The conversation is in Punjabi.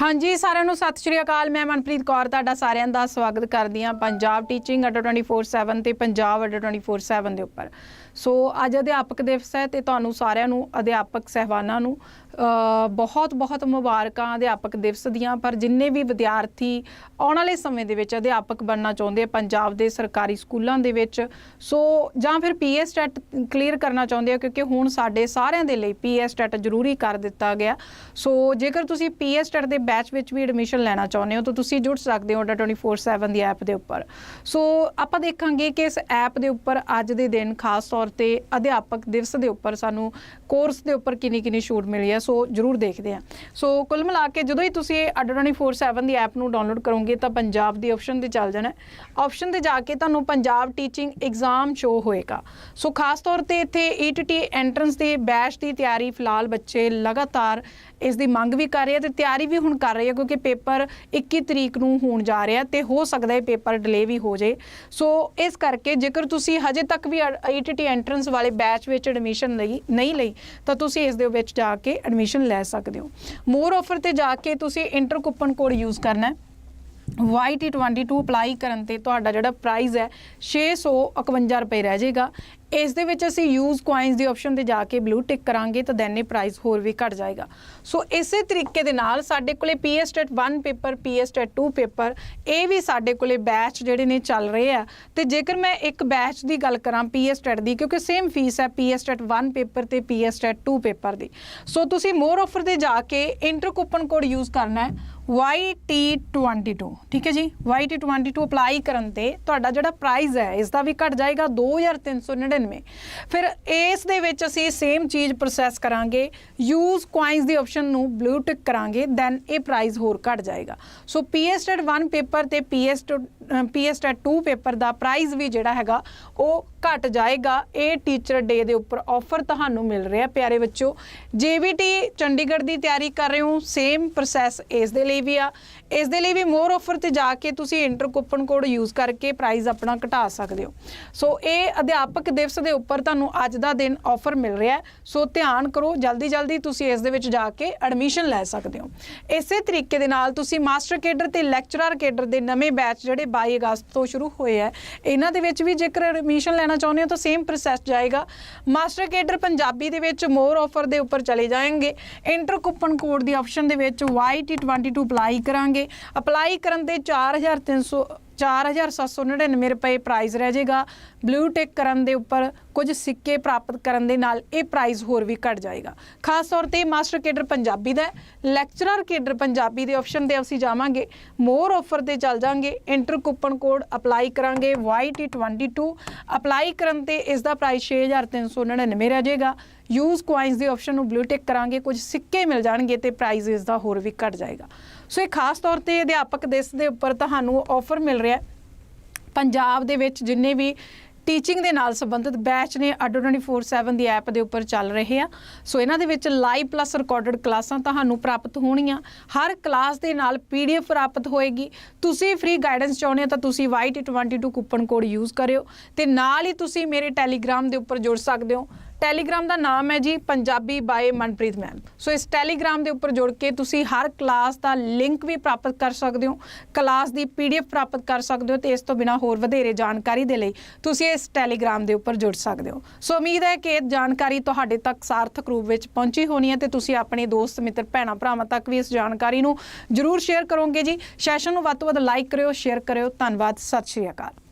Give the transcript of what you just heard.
ਹਾਂਜੀ, ਸਾਰਿਆਂ ਨੂੰ ਸਤਿ ਸ਼੍ਰੀ ਅਕਾਲ। ਮੈਂ ਮਨਪ੍ਰੀਤ ਕੌਰ ਤੁਹਾਡਾ ਸਾਰਿਆਂ ਦਾ ਸਵਾਗਤ ਕਰਦੀ ਹਾਂ ਪੰਜਾਬ ਟੀਚਿੰਗ ਅੱਡਾ 24/7 ਤੇ ਪੰਜਾਬ ਅੱਡਾ 24/7 ਦੇ ਉੱਪਰ। ਸੋ ਅੱਜ ਅਧਿਆਪਕ ਦਿਵਸ ਹੈ ਤੇ ਤੁਹਾਨੂੰ ਸਾਰਿਆਂ ਨੂੰ ਅਧਿਆਪਕ ਸਹਿਬਾਨਾਂ ਨੂੰ ਬਹੁਤ ਬਹੁਤ ਮੁਬਾਰਕਾਂ ਅਧਿਆਪਕ ਦਿਵਸ ਦੀਆਂ। ਪਰ ਜਿੰਨੇ ਵੀ ਵਿਦਿਆਰਥੀ ਆਉਣ ਵਾਲੇ ਸਮੇਂ ਦੇ ਵਿੱਚ ਅਧਿਆਪਕ ਬਣਨਾ ਚਾਹੁੰਦੇ ਆ, ਪੰਜਾਬ ਦੇ ਸਰਕਾਰੀ ਸਕੂਲਾਂ ਦੇ ਵਿੱਚ, ਸੋ ਜਾਂ ਫਿਰ ਪੀਐਸ ਟੈਟ ਕਲੀਅਰ ਕਰਨਾ ਚਾਹੁੰਦੇ ਆ, ਕਿਉਂਕਿ ਹੁਣ ਸਾਡੇ ਸਾਰਿਆਂ ਦੇ ਲਈ ਪੀਐਸ ਟੈਟ ਜ਼ਰੂਰੀ ਕਰ ਦਿੱਤਾ ਗਿਆ। ਸੋ ਜੇਕਰ ਤੁਸੀਂ ਪੀਐਸ ਟੈਟ ਦੇ ਬੈਚ ਵਿੱਚ ਵੀ ਐਡਮਿਸ਼ਨ ਲੈਣਾ ਚਾਹੁੰਦੇ ਹੋ ਤਾਂ ਤੁਸੀਂ ਜੁੜ ਸਕਦੇ ਹੋ ਅੱਡਾ 24/7 ਦੀ ਐਪ ਦੇ ਉੱਪਰ। ਸੋ ਆਪਾਂ ਦੇਖਾਂਗੇ ਕਿ ਇਸ ਐਪ ਦੇ ਉੱਪਰ ਅੱਜ ਦੇ ਦਿਨ ਖਾਸ ਤੌਰ ਤੇ ਅਧਿਆਪਕ ਦਿਵਸ ਦੇ ਉੱਪਰ ਸਾਨੂੰ ਕੋਰਸ ਦੇ ਉੱਪਰ ਕਿੰਨੀ ਕਿੰਨੀ ਛੂਟ ਮਿਲੀ ਹੈ ਸੋ ਜਰੂਰ ਦੇਖਦੇ ਹਾਂ। ਸੋ ਕੁੱਲ ਮਿਲਾ ਕੇ ਜਦੋਂ ਹੀ ਤੁਸੀਂ ਅੱਡਾ 24/7 ਦੀ ਐਪ ਨੂੰ ਡਾਊਨਲੋਡ ਕਰੋਗੇ ਤਾਂ ਪੰਜਾਬ ਦੀ ਆਪਸ਼ਨ ਤੇ ਚੱਲ ਜਾਣਾ ਆਪਸ਼ਨ ਤੇ ਜਾ ਕੇ ਤੁਹਾਨੂੰ ਪੰਜਾਬ ਟੀਚਿੰਗ ਐਗਜ਼ਾਮ ਸ਼ੋ ਹੋਏਗਾ। ਸੋ ਖਾਸ ਤੌਰ ਤੇ ਇੱਥੇ ਈਟੀਟੀ ਐਂਟਰੈਂਸ ਦੇ ਬੈਚ ਦੀ ਤਿਆਰੀ ਫਿਲਹਾਲ ਬੱਚੇ ਲਗਾਤਾਰ ਇਸ ਦੀ ਮੰਗ ਵੀ ਕਰ ਰਹੇ ਆ ਤੇ ਤਿਆਰੀ ਵੀ ਹੁਣ ਕਰ ਰਹੀ ਹੈ ਕਿਉਂਕਿ ਪੇਪਰ 21 ਤਰੀਕ ਨੂੰ ਹੋਣ ਜਾ ਰਿਹਾ ਤੇ ਹੋ ਸਕਦਾ ਹੈ ਪੇਪਰ ਡਿਲੇ ਵੀ ਹੋ ਜੇ ਸੋ ਇਸ ਕਰਕੇ ਜੇਕਰ ਤੁਸੀਂ ਹਜੇ ਤੱਕ ਵੀ ਆਈਟੀਟੀ ਐਂਟਰੈਂਸ ਵਾਲੇ ਬੈਚ ਵਿੱਚ ਐਡਮਿਸ਼ਨ ਲਈ, ਨਹੀਂ ਲਈ, ਤਾਂ ਤੁਸੀਂ ਇਸ ਦੇ ਵਿੱਚ ਜਾ ਕੇ ਐਡਮਿਸ਼ਨ ਲੈ ਸਕਦੇ ਹੋ। ਮੋਰ ਆਫਰ ਤੇ ਜਾ ਕੇ ਤੁਸੀਂ ਇੰਟਰ ਕੂਪਨ ਕੋਡ ਯੂਜ਼ ਕਰਨਾ ਹੈ। YT22 ਅਪਲਾਈ ਕਰਨ ਤੇ ਤੁਹਾਡਾ ਜਿਹੜਾ ਪ੍ਰਾਈਸ ਹੈ 651 ਰੁਪਏ ਰਹਿ ਜਾਏਗਾ। ਇਸ ਦੇ ਵਿੱਚ ਅਸੀਂ ਯੂਜ਼ ਕੁਆਇਨਸ ਦੀ ਆਪਸ਼ਨ ਤੇ ਜਾ ਕੇ ਬਲੂ ਟਿਕ ਕਰਾਂਗੇ ਤਾਂ ਦੈਨ ਇਹ ਪ੍ਰਾਈਸ ਹੋਰ ਵੀ ਘਟ ਜਾਏਗਾ। ਸੋ ਇਸੇ ਤਰੀਕੇ ਦੇ ਨਾਲ ਸਾਡੇ ਕੋਲੇ PS TET 1 paper PS TET 2 paper ਇਹ ਵੀ ਸਾਡੇ ਕੋਲੇ ਬੈਚ ਜਿਹੜੇ ਨੇ ਚੱਲ ਰਹੇ ਆ। ਤੇ ਜੇਕਰ ਮੈਂ ਇੱਕ ਬੈਚ ਦੀ ਗੱਲ ਕਰਾਂ ਪੀਐਸ ਟੈਟ ਦੀ, ਕਿਉਂਕਿ ਸੇਮ ਫੀਸ ਹੈ ਪੀਐਸ ਟੈਟ 1 ਪੇਪਰ ਤੇ ਪੀਐਸ ਟੈਟ 2 ਪੇਪਰ ਦੀ। ਸੋ ਤੁਸੀਂ ਮੋਰ ਆਫਰ ਤੇ ਜਾ ਕੇ ਇੰਟਰ ਕੂਪਨ ਕੋਡ ਯੂਜ਼ ਕਰਨਾ ਹੈ। YT22 ਠੀਕ ਹੈ ਜੀ? YT22 ਅਪਲਾਈ ਕਰਨ ਤੇ ਤੁਹਾਡਾ ਜਿਹੜਾ ਪ੍ਰਾਈਸ ਹੈ ਇਸ ਦਾ ਵੀ ਘਟ ਜਾਏਗਾ 2399 ਫਿਰ ਇਸ ਦੇ ਵਿੱਚ ਅਸੀਂ ਸੇਮ ਚੀਜ਼ ਪ੍ਰੋਸੈਸ ਕਰਾਂਗੇ ਯੂਜ਼ ਕੁਆਇਨਸ ਦੀ ਆਪਸ਼ਨ ਨੂੰ ਬਲੂ ਟਿਕ ਕਰਾਂਗੇ ਦੈਨ ਇਹ ਪ੍ਰਾਈਸ ਹੋਰ ਘਟ ਜਾਏਗਾ। ਸੋ ਪੀਐਸ ਟੈਟ 1 ਪੇਪਰ ਤੇ ਪੀਐਸ ਪੀਐਸ ਟੈਟ 2 ਪੇਪਰ ਦਾ ਪ੍ਰਾਈਸ ਵੀ ਜਿਹੜਾ ਹੈਗਾ, ਉਹ ਘਟ ਜਾਏਗਾ। ਇਹ ਟੀਚਰ ਡੇ ਦੇ ਉੱਪਰ ਆਫਰ ਤੁਹਾਨੂੰ ਮਿਲ ਰਿਹਾ, ਪਿਆਰੇ ਬੱਚੋ। ਜੀਬੀਟੀ ਚੰਡੀਗੜ੍ਹ ਦੀ ਤਿਆਰੀ ਕਰ ਰਹੇ ਹੋ ਸੇਮ ਪ੍ਰੋਸੈਸ ਇਸ ਦੇ ਲਈ ਵੀ ਆ। ਇਸ ਦੇ ਲਈ ਵੀ ਮੋਰ ਆਫਰ ਤੇ ਜਾ ਕੇ ਤੁਸੀਂ ਇੰਟਰ ਕੂਪਨ ਕੋਡ ਯੂਜ਼ ਕਰਕੇ ਪ੍ਰਾਈਸ ਆਪਣਾ ਘਟਾ ਸਕਦੇ ਹੋ। ਸੋ ਇਹ ਅਧਿਆਪਕ ਦਿਵਸ ਦੇ ਉੱਪਰ ਤੁਹਾਨੂੰ ਅੱਜ ਦਾ ਦਿਨ ਆਫਰ ਮਿਲ ਰਿਹਾ ਹੈ। ਸੋ ਧਿਆਨ ਕਰੋ, ਜਲਦੀ ਜਲਦੀ ਤੁਸੀਂ ਇਸ ਦੇ ਵਿੱਚ ਜਾ ਕੇ ਐਡਮਿਸ਼ਨ ਲੈ ਸਕਦੇ ਹੋ। ਇਸੇ ਤਰੀਕੇ ਦੇ ਨਾਲ ਤੁਸੀਂ ਮਾਸਟਰ ਕੇਡਰ ਤੇ ਲੈਕਚਰਰ ਕੇਡਰ ਦੇ ਨਵੇਂ ਬੈਚ ਜਿਹੜੇ 22 ਅਗਸਤ ਤੋਂ ਸ਼ੁਰੂ ਹੋਏ ਆ ਇਹਨਾਂ ਦੇ ਵਿੱਚ ਵੀ ਜੇਕਰ ਐਡਮਿਸ਼ਨ ਲੈਣਾ ਚਾਹੁੰਦੇ ਹੋ ਤਾਂ ਸੇਮ ਪ੍ਰੋਸੈਸ ਜਾਏਗਾ। ਮਾਸਟਰ ਕੇਡਰ ਪੰਜਾਬੀ ਦੇ ਵਿੱਚ ਮੋਰ ਆਫਰ ਦੇ ਉੱਪਰ ਚਲੇ ਜਾਣਗੇ। ਇੰਟਰ ਕੂਪਨ ਕੋਡ ਦੀ ਆਪਸ਼ਨ ਦੇ ਵਿੱਚ YT22 ਅਪਲਾਈ ਕਰਾਂਗੇ। ਅਪਲਾਈ ਕਰਨ ਤੇ 4300 4799 ਰੁਪਏ ਪ੍ਰਾਈਜ਼ ਰਹਿ ਜਾਏਗਾ। ਬਲੂ ਟਿਕ ਕਰਨ ਦੇ ਉੱਪਰ ਕੁਝ ਸਿੱਕੇ ਪ੍ਰਾਪਤ ਕਰਨ ਦੇ ਨਾਲ ਇਹ ਪ੍ਰਾਈਜ਼ ਹੋਰ ਵੀ ਘਟ ਜਾਏਗਾ। ਖਾਸ ਤੌਰ ਤੇ ਮਾਸਟਰ ਕੇਡਰ ਪੰਜਾਬੀ ਦਾ ਲੈਕਚਰਰ ਕੇਡਰ ਪੰਜਾਬੀ ਦੇ ਆਪਸ਼ਨ ਤੇ ਅਸੀਂ ਜਾਵਾਂਗੇ। ਮੋਰ ਆਫਰ ਤੇ ਚੱਲ ਜਾਾਂਗੇ ਇੰਟਰ ਕੂਪਨ ਕੋਡ ਅਪਲਾਈ ਕਰਾਂਗੇ। YT22 ਅਪਲਾਈ ਕਰਨ ਤੇ ਇਸ ਦਾ ਪ੍ਰਾਈਸ 6399 ਰਹਿ ਜਾਏਗਾ। ਯੂਜ਼ ਕੁਆਇਨਸ ਦੀ ਆਪਸ਼ਨ ਨੂੰ ਬਲੂ ਟਿਕ ਕਰਾਂਗੇ, ਕੁਝ ਸਿੱਕੇ ਮਿਲ ਜਾਣਗੇ ਤੇ ਪ੍ਰਾਈਸ ਇਸ ਦਾ ਹੋਰ ਵੀ ਘਟ ਜਾਏਗਾ। ਸੋ ਇਹ ਖਾਸ ਤੌਰ ਤੇ ਅਧਿਆਪਕ ਦਿਵਸ ਦੇ ਉੱਪਰ ਤੁਹਾਨੂੰ ਆਫਰ ਮਿਲ ਰਿਹਾ ਪੰਜਾਬ ਦੇ ਵਿੱਚ ਜਿੰਨੇ ਵੀ ਟੀਚਿੰਗ ਦੇ ਨਾਲ ਸੰਬੰਧਿਤ ਬੈਚ ਨੇ, ਅੱਡੋ 24/7 ਦੀ ਐਪ ਦੇ ਉੱਪਰ ਚੱਲ ਰਹੇ ਆ। ਸੋ ਇਹਨਾਂ ਦੇ ਵਿੱਚ ਲਾਈਵ ਪਲੱਸ ਰਿਕਾਰਡਡ ਕਲਾਸਾਂ ਤੁਹਾਨੂੰ ਪ੍ਰਾਪਤ ਹੋਣਗੀਆਂ ਹਰ ਕਲਾਸ ਦੇ ਨਾਲ ਪੀਡੀਐਫ ਪ੍ਰਾਪਤ ਹੋਏਗੀ। ਤੁਸੀਂ ਫ੍ਰੀ ਗਾਈਡੈਂਸ ਚਾਹੁੰਦੇ ਹੋ ਤਾਂ ਤੁਸੀਂ YT22 ਕੂਪਨ ਕੋਡ ਯੂਜ਼ ਕਰਿਓ ਤੇ ਨਾਲ ਹੀ ਤੁਸੀਂ ਮੇਰੇ ਟੈਲੀਗ੍ਰਾਮ ਦੇ ਉੱਪਰ ਜੁੜ ਸਕਦੇ ਹੋ। ਟੈਲੀਗ੍ਰਾਮ ਦਾ ਨਾਮ ਹੈ ਜੀ Punjabi by Manpreet ma'am. So ਇਸ ਟੈਲੀਗ੍ਰਾਮ ਦੇ ਉੱਪਰ ਜੁੜ ਕੇ ਤੁਸੀਂ ਹਰ ਕਲਾਸ ਦਾ ਲਿੰਕ ਵੀ ਪ੍ਰਾਪਤ ਕਰ ਸਕਦੇ ਹੋ, ਕਲਾਸ ਦੀ ਪੀਡੀਐਫ ਪ੍ਰਾਪਤ ਕਰ ਸਕਦੇ ਹੋ ਤੇ ਇਸ ਤੋਂ ਬਿਨਾ ਹੋਰ ਵਧੇਰੇ ਜਾਣਕਾਰੀ ਦੇ ਲਈ ਤੁਸੀਂ ਇਸ ਟੈਲੀਗ੍ਰਾਮ ਦੇ ਉੱਪਰ ਜੁੜ ਸਕਦੇ ਹੋ। ਸੋ ਉਮੀਦ ਹੈ ਕਿ ਇਹ ਜਾਣਕਾਰੀ ਤੁਹਾਡੇ ਤੱਕ ਸਾਰਥਕ ਰੂਪ ਵਿੱਚ ਪਹੁੰਚੀ ਹੋਣੀ ਹੈ ਤੇ ਤੁਸੀਂ ਆਪਣੇ ਦੋਸਤ, ਮਿੱਤਰ, ਭੈਣਾਂ, ਭਰਾਵਾਂ ਤੱਕ ਵੀ ਇਸ ਜਾਣਕਾਰੀ ਨੂੰ ਜਰੂਰ ਸ਼ੇਅਰ ਕਰੋਗੇ ਜੀ। ਸੈਸ਼ਨ ਨੂੰ ਵੱਧ ਤੋਂ ਵੱਧ ਲਾਈਕ ਕਰਿਓ, ਸ਼ੇਅਰ ਕਰਿਓ। ਧੰਨਵਾਦ, ਸਤਿ ਸ਼੍ਰੀ ਅਕਾਲ।